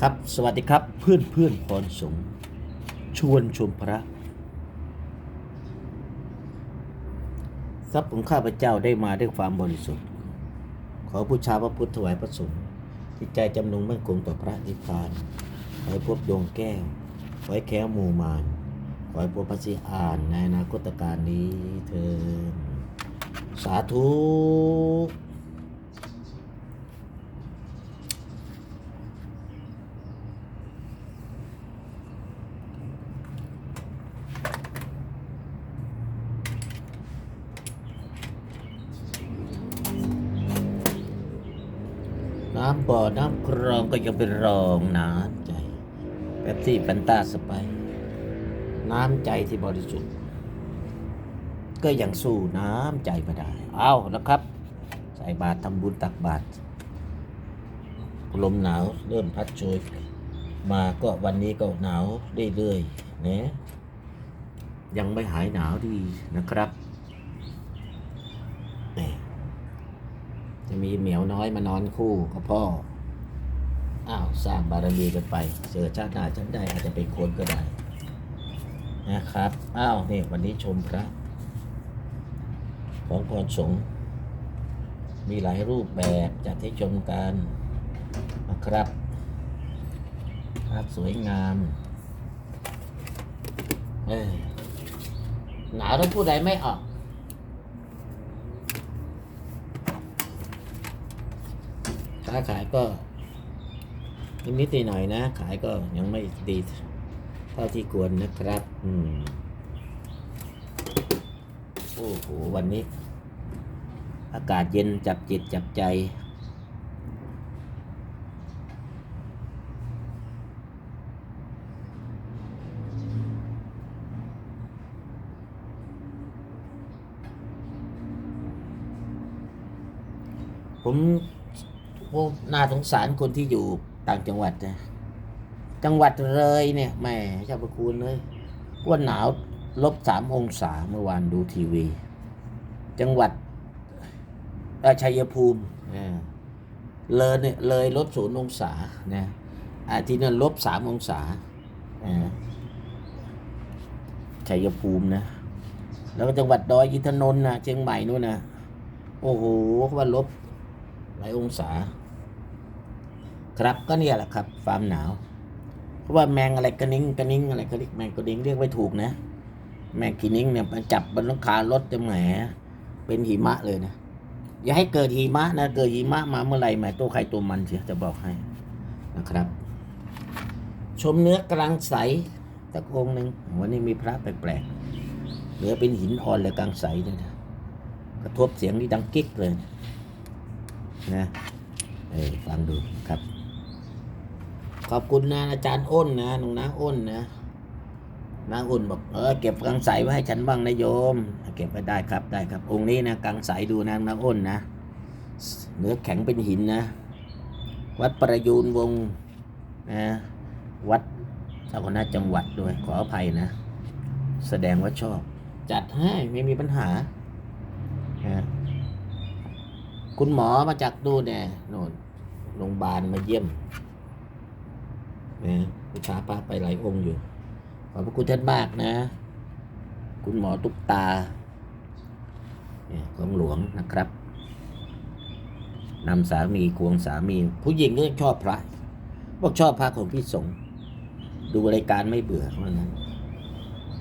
ครับ สวัสดีครับเพื่อนเพื่อนพรสงชวนชมพระ ทรัพย์ของข้าพเจ้าได้มาด้วยความบริสุทธิ์ ขอบูชาพระพุทธถวายพระสงฆ์ที่ใจจำนงมั่นคงต่อพระนิพพาน ขอให้พบดวงแก้ว ขอให้แค้วมูมารขอให้พบพระสิอ่านในอนาคตการนี้เถิดสาธุ บ่อน้ำครองก็ยังเป็นรองน้ำใจแป๊บซี่แฟนตาสไป น้ำใจที่บริสุทธิ์ ก็ยังสู้น้ำใจไมาได้ เอานะครับ ใส่บาตรทำบุญตักบาตรลมหนาวเริ่มพัดโชยมาก็วันนี้ก็หนาวเรื่อยๆนะยังไม่หายหนาวดีนะครับนี่ จะมีเหมียวน้อยมานอนคู่กับพ่อ อ้าวสร้างบารมีกันไปเจอชาติหน้าฉันได้อาจจะเป็นคนก็ได้ นะครับ อ้าวนี่วันนี้ชมพระ ของพรสงมีหลายรูปแบบจัดให้ชมกันนะครับภาพสวยงามเอ้หนาวถ้าผู้ใดไม่ออก ค้าขายก็นิดๆหน่อยๆนะ ขายก็ยังไม่ดีเท่าที่ควรนะครับ อืมโอ้โห วันนี้ อากาศเย็นจับจิตจับใจ ผม โอ้น่าสงสารคนที่อยู่ต่างจังหวัดนะจังหวัดเลยเนี่ยแม่เจ้าประคุณเลยว่าหนาวลบสามองศาเมื่อวานดูทีวี จังหวัดอ่อชัยภูมิเออเลยเนี่ยเลยลบศูนย์องศาเนะอาที่นั่นลบสามองศาชัยภูมินะ แล้วก็จังหวัดดอยอินทนนท์นะเชียงใหม่นู่นนะโอ้โหเขาว่าลบหลายองศา ครับก็เนี่ยแหละครับความหนาวเพราะว่าแมงอะไรกระนิ้งกระนิ้งอะไรเขาเรียกแมงกระนิ้งเรียกไม่ถูกนะ แมงกีนิ้งเนี่ยมันจับบนหลังคารถจะแหมเป็นหิมะเลยนะอย่าให้เกิดหิมะนะเกิดหิมะมาเมื่อไหร่แหมตัวใครตัวมันเสียจะบอกให้นะครับ ชมเนื้อกลางใสสักงหนึ่งวันนี้มีพระแปลกๆเนื้อเป็นหินอ่อนเลยกลางใสเลยนะกระทบเสียงที่ดังกิ๊กเลยนะเออฟังดูครับ อบคุณนะอาจารย์อ้นนะน้องนาอ้นนะนาอ้นบอกเออเก็บกังใสไว้ให้ฉันบ้างนะโยม เก็บไว้ได้ครับได้ครับ องค์นี้นะกังใสดูนะนาอ้นนะเนื้อแข็งเป็นหินนะ วัดประยูนวงนะวัดเจ้าคณะจังหวัดด้วยขออภัยนะ แสดงว่าชอบ จัดให้ไม่มีปัญหานะคุณหมอมาจากดูนเนี่ยโน่นโรงพยาบาลมาเยี่ยม นะผู้ชาป้าไปหลายองค์อยู่ ขอบพระคุณท่านมากนะ คุณหมอตุ๊กตาเนี่ยของหลวงนะครับนำสามีควงสามี ผู้หญิงก็ชอบพระบอกชอบพระของพี่สงฆ์ดูรายการไม่เบื่อเพราะนั้น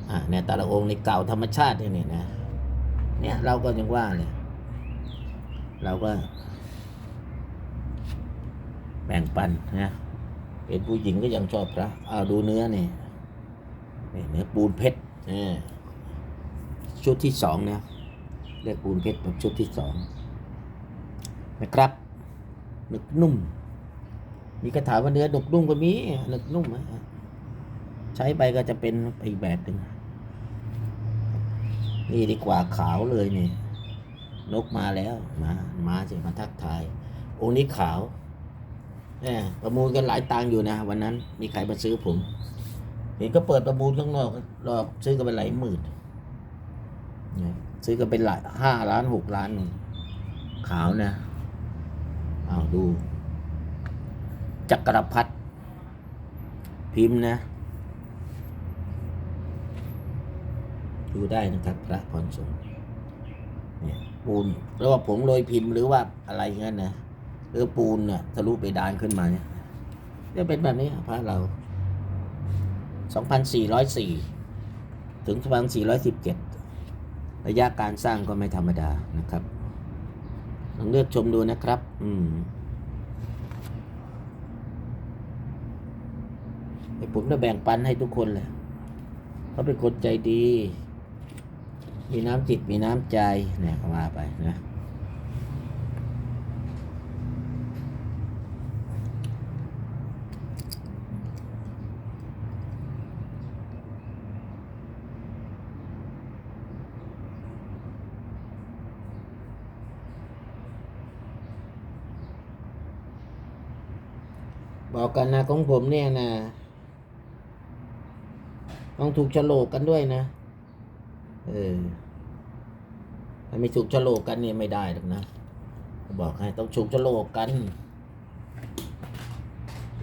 อ่าเนี่ยแต่ละองค์ในเก่าธรรมชาติเนี่ยนะ เนี่ยเราก็ยังว่าเลยเราก็แบ่งปันนะ เห็นผู้หญิงก็ยังชอบพระเอาดูเนื้อเนี่ยนี่เนื้อปูนเพชรชุดที่สองนะเรียกปูนเพชรแบบชุดที่สองนะครับหนึกนุ่ม มีกระถาว่าเนื้อหนึกนุ่มก็มีหนึกนุ่มใช้ไปก็จะเป็นอีกแบบหนึ่งนี่ดีกว่าขาวเลยเนี่ยนกมาแล้วมามาจะมาทักทายองค์นี้ขาว ประมูลกันหลายตังค์อยู่นะ วันนั้นมีใครมาซื้อผมเห็นก็เปิดประมูลข้างนอกรอบซื้อกันไปหลายหมื่นซื้อกันเป็นหลายห้าล้านหกล้านนู่นขาวนะเอาวดูจักรพรรดิพิมพ์นะดูได้นะครับพระพรสงฆ์เนี่ยปูนแล้วว่าผงโรยพิมพ์หรือว่าอะไรอย่างนั้นนะ หรือปูนน่ะทะลุไปดานขึ้นมาเนี่ยจะเป็นแบบนี้พระเรา 2,404 ถึง 2,417 ระยะการสร้างก็ไม่ธรรมดานะครับลองเลือกชมดูนะครับ อืมให้ผมจะแบ่งปันให้ทุกคนเลยเขาเป็นคนใจดี มีน้ำจิตมีน้ำใจเนี่ยก็ว่าไปนะ บอกกันนะของผมเนี่ยนะต้องถูกโฉลกกันด้วยนะ เออถ้าไม่ถูกโฉลกกันเนี่ยไม่ได้หรอกนะ บอกให้ต้องถูกโฉลกกัน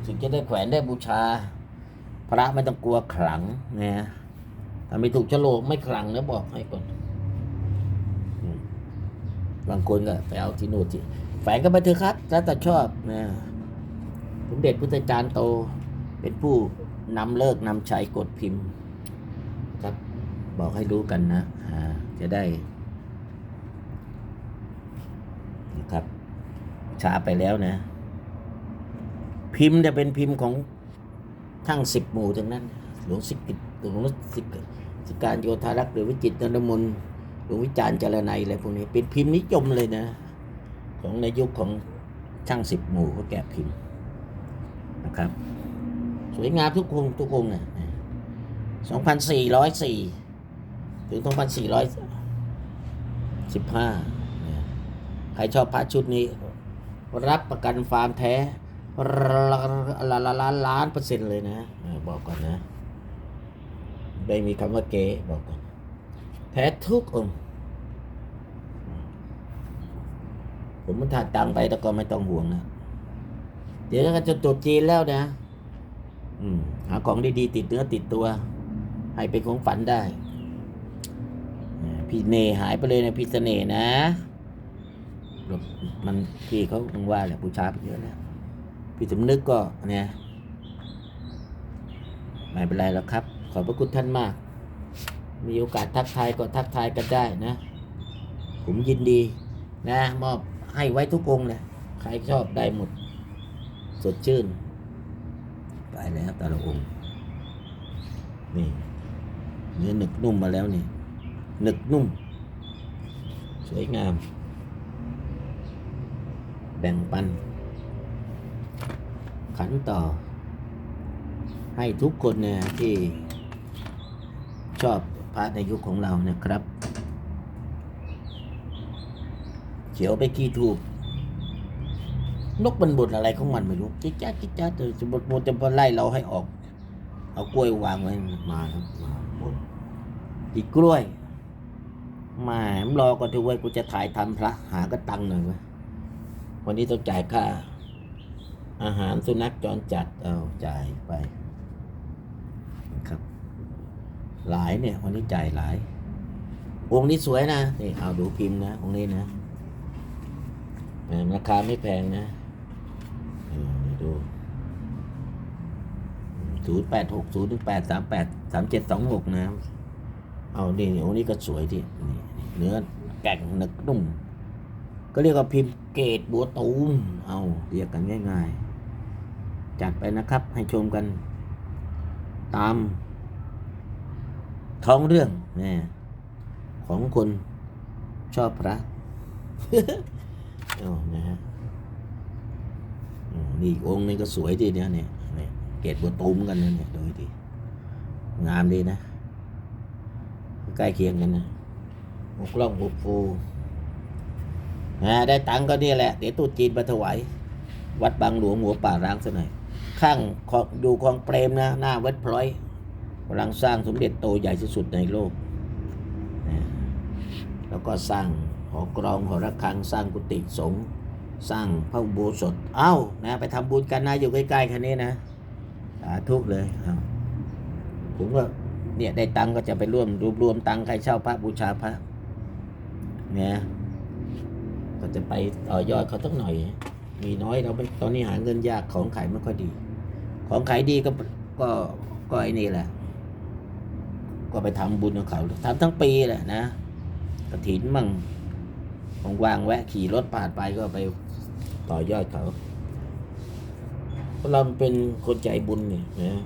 ถึงจะได้แขวนได้บูชา พระไม่ต้องกลัวขลังนะถ้าไม่ถูกโฉลกไม่ขลังนะบอกให้ก่อนบางคนก็ไปเอาที่นู่นที่แฝงก็ไปเถอะครับ แล้วแต่ชอบนะ สมเด็จพุทธจารย์โตเป็นผู้นำเลิกนำใชัยกดพิมพ์ ครับบอกให้รู้กันนะจะได้นะครับช้าไปแล้วนะ พิมพ์จะเป็นพิมพ์ของทั้งสิบหมู่ทั้งนั้น หลวงสิกิตหลวงสิกสิการโยธารักษ์หรือวิจิตนรมนหลวงวิจารณ์เจรนัยอะไรพวกนี้เป็นพิมพ์นิยมเลยนะ ของในยุคของช่างสิบหมู่เขาแกะพิมพ์ ครับ สวยงามทุกองทุกองค์เนี่ยสองพันสี่ร้อยสี่ถึงสองพันสี่ร้อยสิบห้าใครชอบพระชุดนี้ รับประกันฟาร์มแท้ล้านล้านล้านล้านเปอร์เซ็นต์เลยนะบอกก่อนนะไม่มีคำว่าเก๋บอกก่อน แท้ทุกองผมมันถัดตังไปแต่ก็ไม่ต้องห่วงนะ เดี๋ยวก็จะตรุษจีนแล้วนะ อืม หาของดีๆติดเนื้อติดตัว ให้เป็นของฝันได้อ่าพี่เนหายไปเลยนะพี่เสน่ห์นะหลบมันพี่เขาคงว่าแหละบูชาไปเยอะแล้ว พี่สมนึกก็เนี่ยไม่เป็นไรหรอกครับ ขอบพระคุณท่านมาก มีโอกาสทักทายก็ทักทายกันได้นะ ผมยินดีนะ มอบให้ไว้ทุกองค์เลยใครชอบได้หมด สดชื่น ไปแล้วแต่ละองค์ นี่เนื้อหนึกนุ่มมาแล้วนี่หนึกนุ่ม สวยงาม แบ่งปัน ขันต่อ ให้ทุกคนเนี่ยที่ชอบพระในยุคของเรานะครับ เขียวไปกี่ถูก นกมันบ่นอะไรของมันไม่รู้จิ๊กจ้าจิ๊กจ้าจะจะบ่นจะมาไล่เราให้ออก เอากล้วยวางไว้มาครับมาบ่นอีกกล้วยแหมรอก่อนเถอะเว้ยกูจะถ่ายทำพระ หากระตังหน่อยเว้ยวันนี้ต้องจ่ายค่า อาหารสุนัขจรจัดเอาจ่ายไปครับ หลายเนี่ย วันนี้จ่ายหลาย องค์นี้สวยนะนี่เอาดูพิมพ์นะองค์นี้นะแหมราคาไม่แพงนะ ดูศูนย์แปดหกศูนย์หนึ่งแปดสามแปดสามเจ็ดสองหกนะเอานี่โอ้นี่ก็สวยที่เนื้อแก่งหนึกนุ่ม ก็เรียกว่าพิมพ์เกตบัวตูม เอาเรียกกันง่าย ๆ จัดไปนะครับให้ชมกัน ตาม ท้องเรื่องนี่ของคนชอบพระ เอานะฮะ นี่องค์นึงก็สวยดีเนี่ยเนี่ยเนี่ยเกตบัวตูมกันนะเนี่ยดูดีงามดีนะ ใกล้เคียงกันนะหกล่องหกฟูนะได้ตังก็เนี่ยแหละ เดี๋ยวตู้จีนมาถวายวัดบางหลวงหัวป่าร้างซะหน่อยข้างของดูคลองเปรมนะ หน้าวัดพลอยกำลังสร้างสมเด็จโตใหญ่ที่สุดในโลกนะแล้วก็สร้างหอกรองหอระฆังสร้างกุฏิสงฆ์ สร้างพระอุโบสถ เอ้านะไปทำบุญกันนะอยู่ใกล้ๆค่นี้นะสาธุเลยเผมก็เนี่ยได้ตังก็จะไปร่วมรวบรวมตังใครเช่าพระบูชาพระเนี่ยก็จะไปต่อยอดเขาสักหน่อย มีน้อยเราไม่ตอนนี้หาเงินยากของขายไม่ค่อยดี ของขายดีก็ก็ก็ไอ้นี่แหละ ก็ไปทำบุญกับเขาทำทั้งปีแหละนะกระถินมั่งว่างๆแวะขี่รถผ่านไปก็ไป ต่อยอดเขาเพราะเราเป็นคนใจบุญเนี่ยนะ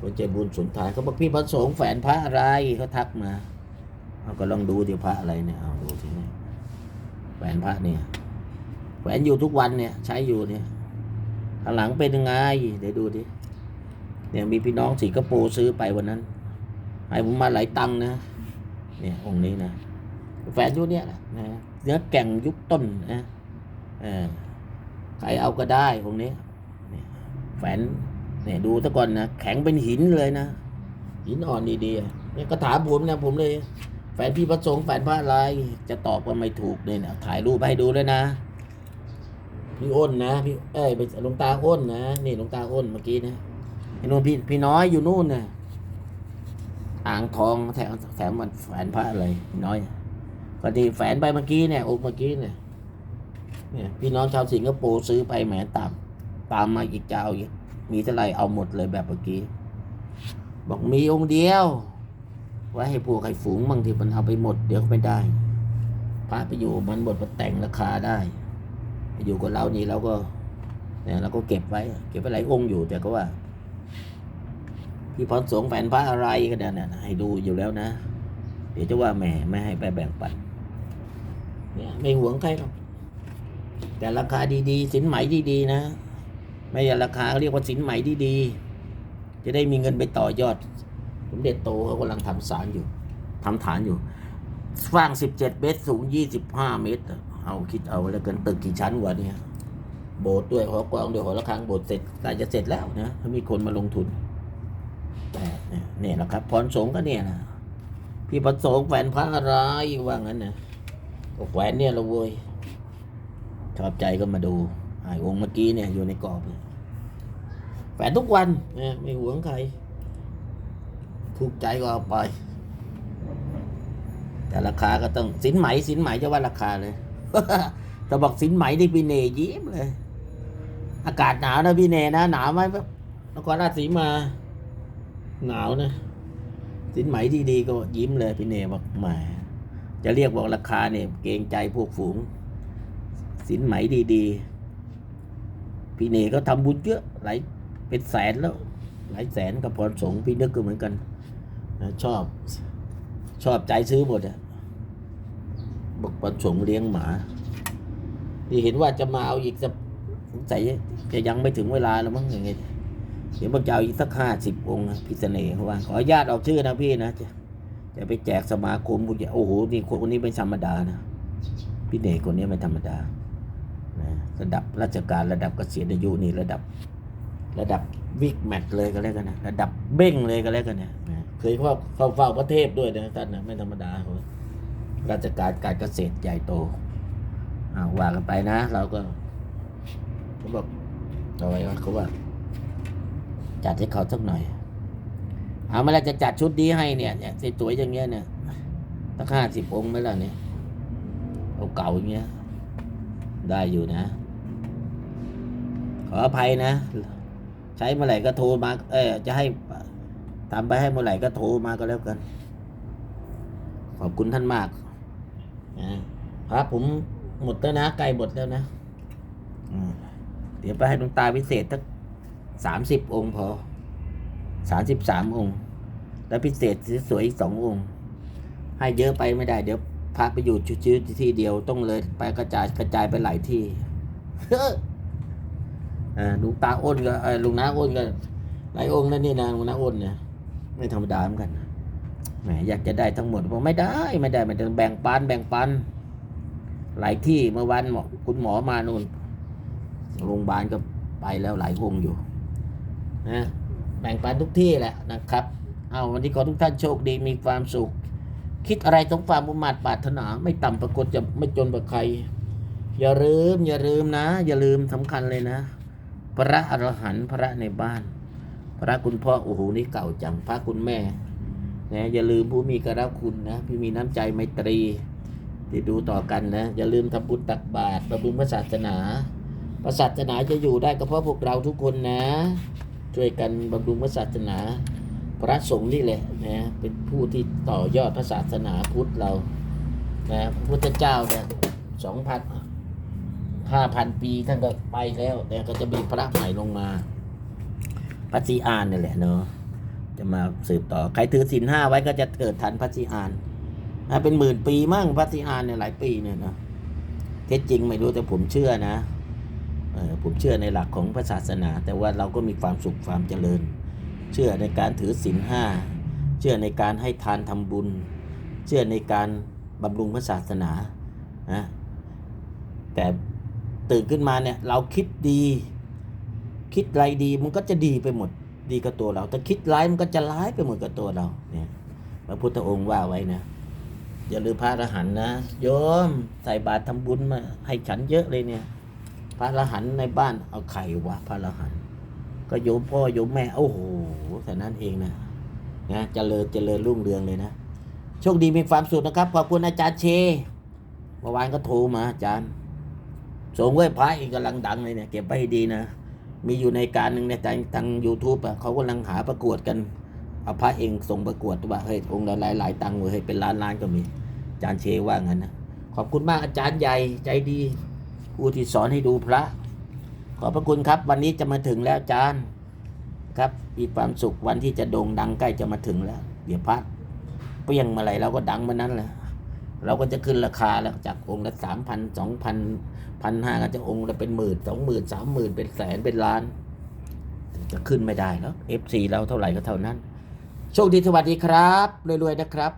คนใจบุญสุนทานเขาบอกพี่พระสงฆ์แฝนพระอะไรเขาทักมาเอาก็ลองดูดิพระอะไรเนี่ยเอาดูทีนี้แฝนพระเนี่ยแฝนอยู่ทุกวันเนี่ย ใช้อยู่เนี่ยข้างหลังเป็นยังไง เดี๋ยวดูดิเนี่ยมีพี่น้องสิงคโปร์ซื้อไปวันนั้นให้ผมมาหลายตังค์นะ เนี่ยองค์นี้นะ แฝนยู่เนี่ยแหละนะเนื้อแก่งยุคต้นนะใครเอาก็ได้องค์นี้แฝนเนี่ยดูตะก่อนนะแข็งเป็นหินเลยนะหินอ่อนดีๆเนี่ยก็ถามผมนะผมเลย แฝนพี่พระสงฆ์แฝนพระอะไรจะตอบก็ไม่ถูกเนี่ยนะถ่ายรูปให้ดูเลยนะพี่อ้นนะพี่เอ้ยไปหลวงตาอ้นนะนี่หลวงตาอ้นเมื่อกี้นะไอ้นู่นพี่พี่น้อยอยู่นู่นนะอ่างทองแถมแถมมันแฝนพระอะไรน้อย ก็ที่แฝนไปเมื่อกี้เนี่ยองเมื่อกี้เนี่ยเนี่ย พี่น้องชาวสิงคโปร์ซื้อไปแหมตาม ตามมาอีกเจ้าอีกมีเท่าไรเอาหมดเลยแบบเมื่อกี้ บอกมีองค์เดียว ไว้ให้พวกให้ฝูงบางทีมันเอาไปหมดเดี๋ยวไม่ได้พระไปอยู่มันหมดมันแต่งราคาได้ไปอยู่กับเรานี่เราก็เนี่ยเราก็เก็บไว้ เก็บไว้หลายองค์อยู่แต่ก็ว่าพี่พรสงแฝนพระอะไรก็ได้นะให้ดูอยู่แล้วนะ เดี๋ยวจะว่าแหมไม่ให้ไปแบ่งปัน เนี่ยไม่หวงใครหรอก แต่ราคาดีๆ สินไหมดีๆนะ ไม่ใช่ราคาเขาเรียกว่าสินไหมดีๆ จะได้มีเงินไปต่อยอด สมเด็จโตเขากำลังทำศาลอยู่ทำฐานอยู่สร้างสิบเจ็ดเมตร สูงยี่สิบห้าเมตร เอาคิดเอาแล้วกันตึกกี่ชั้นวะเนี่ย โบสถ์ด้วยหอกวางด้วยหอระฆังโบสถ์เสร็จใกล้จะเสร็จแล้วนะถ้ามีคนมาลงทุนแต่เนี่ยนะครับพรสงก็เนี่ยนะพี่พรสงแฝนพระอะไรว่างั้นนะ ก็แขวนเนี่ยละเว้ยชอบใจก็มาดูไอ้องเมื่อกี้เนี่ยอยู่ในกรอบเนี่ยแฝนทุกวันนี่ยไม่หวงใครถูกใจก็เอาไป แต่ราคาก็ต้องสินไหมสินไหมจะว่าราคาเลยแต่บอกสินไหมที่พี่เนยยิ้มเลย อากาศหนาวนะพี่เนยนะหนาวไหมนครราชสีมา หนาวนะ สินไหมดีๆก็ยิ้มเลยพี่เนยบอกแหม จะเรียกบอกราคาเนี่ยเกรงใจพวกฝูง สินไหมดีๆ พี่เนยก็ทำบุญเยอะหลายเป็นแสนแล้ว หลายแสนกับพรสงฆ์พี่นึกก็เหมือนกันชอบชอบใจซื้อหมดอะบอกพรสงเลี้ยงหมาที่เห็นว่าจะมาเอาอีกสักสงสัยจะยังไม่ถึงเวลาแล้วมั้งอย่างเงี้ยเดี๋ยวบอกจะเอาอีกสักห้าสิบองค์นะพี่เสน่ห์เขาว่าขออนุญาตออกชื่อนะพี่นะ จะไปแจกสมาคมบุญโอ้โหนี่คนนี้ไม่ธรรมดานะพี่เนกคนนี้ไม่ธรรมดานะระดับราชการระดับเกษียณอายุนี่ระดับ ระดับวิกแมทเลยก็แล้วกันนะระดับเบ้งเลยก็แล้วกันนะนะเคยเข้าเข้าเฝ้าพระเทพด้วยนะท่านนะไม่ธรรมดาเขาราชการการเกษตรใหญ่โตอ่าว่ากันไปนะ เราก็เขาบอกเอาไว้ว่าเขาว่าจัดให้เขาสักหน่อย เอามาแล้วจะจัดชุดดีให้เนี่ยเนี่ยสวยๆอย่างเงี้ยเนี่ยตั้งห้าสิบองค์ไหมล่ะเนี่ยเอาเก่าอย่างเงี้ย ได้อยู่นะ ขออภัยนะ ใช้เมื่อไหร่ก็โทรมา เออจะให้ทำไปให้เมื่อไหร่ก็โทรมาก็แล้วกัน ขอบคุณท่านมากนะครับผมหมดแล้วนะใกลหมดแล้วนะเดี๋ยวไปให้ดวงตาพิเศษสักสามสิบองค์พอ สามสิบสามองค์ แล้วพิเศษสวยอีกสององค์ ให้เยอะไปไม่ได้เดี๋ยวพาไปอยู่ชื้อที่เดียวต้องเลยไปกระจายกระจายไปหลายที่อ่าลุงตาอ้นก็ลุงน้าอ้นก็หลายองค์นั่นนี่นะลุงน้าอ้นเนี่ยไม่ธรรมดาเหมือนกันแหมอยากจะได้ทั้งหมดบอกไม่ได้ไม่ได้ไม่ได้แบ่งปันแบ่งปัน หลายที่เมื่อวันหมอคุณหมอมานู่นโรงพยาบาลก็ไปแล้วหลายองค์อยู่นะ แบ่งปันทุกที่แหละนะครับ เอาวันนี้ขอทุกท่านโชคดีมีความสุข คิดอะไรสมความมุ่งมั่นปรารถนา ไม่ต่ำประกฏจะไม่จนกว่าใคร อย่าลืมอย่าลืมนะ อย่าลืมสำคัญเลยนะ พระอรหันต์พระในบ้าน พระคุณพ่อโอ้โหนี่เก่าจังพระคุณแม่นะอย่าลืมผู้มีกระคุณนะพี่มีน้ำใจไมตรีที่ดูต่อกันนะอย่าลืมทำบุญตักบาตรบำรุงพระศาสนาพระศาสนาจะอยู่ได้ก็เพราะพวกเราทุกคนนะ ช่วยกันบำรุงพระศาสนา พระสงฆ์นี่แหละนะเป็นผู้ที่ต่อยอดพระศาสนาพุทธเรานะพระพุทธเจ้าเนี่ยสองพันห้าพันปีท่านก็ไปแล้วแต่ก็จะมีพระใหม่ลงมาพระศรีอานนี่แหละเนาะจะมาสืบต่อใครถือศีลห้าไว้ก็จะเกิดทันพระศรีอานนะเป็นหมื่นปีมั่งพระศรีอานเนี่ยหลายปีเนี่ยนะเท็จจริงไม่รู้แต่ผมเชื่อนะ ผมเชื่อในหลักของพระศาสนา แต่ว่าเราก็มีความสุขความเจริญ เชื่อในการถือศีลห้าเชื่อในการให้ทานทำบุญ เชื่อในการบำรุงพระศาสนานะแต่ตื่นขึ้นมาเนี่ยเราคิดดี คิดไรดีมันก็จะดีไปหมดดีกับตัวเรา แต่คิดร้ายมันก็จะร้ายไปหมดกับตัวเราเนี่ยพระพุทธองค์ว่าไว้นะอย่าลืมพระอรหันต์นะโยมใส่บาตรทำบุญมาให้ฉันเยอะเลยเนี่ย พระอรหันในบ้านเอาไข่วะพระอรหันก็โยมพ่อโยมแม่โอ้โหแต่นั้นเองนะนะเจริญเจริญรุ่งเรืองเลยนะโชคดีมีความสุขนะครับขอบคุณอาจารย์เชเมื่อวานก็โทรมาอาจารย์ส่งไว้พระอีกกำลังดังเลยเนี่ยเก็บไว้ให้ดีนะ มีอยู่ในการหนึ่งในทางทางยูทูบอะเขากำลังหาประกวดกันเอาพระเองส่งประกวดว่าเฮ้ยองค์ละหลายหลายตังค์เว้ยเป็นล้านล้านๆก็มีอาจารย์เชว่างั้นนะขอบคุณมากอาจารย์ใหญ่ใจดี ผู้ที่สอนให้ดูพระ ขอบพระคุณครับ วันนี้จะมาถึงแล้วอาจารย์ครับ มีความสุขวันที่จะโด่งดังใกล้จะมาถึงแล้ว เดี๋ยวพระเปี้ยงมาไหรเราก็ดังมานั้นแหละเราก็จะขึ้นราคาแล้วจากองค์ละสามพันสองพันพันห้าก็จะองค์ละเป็นหมื่นสองหมื่นสามหมื่นเป็นแสนเป็นล้าน จะขึ้นไม่ได้แล้ว FC เราเท่าไหร่ก็เท่านั้น โชคดีสวัสดีครับรวยๆนะครับ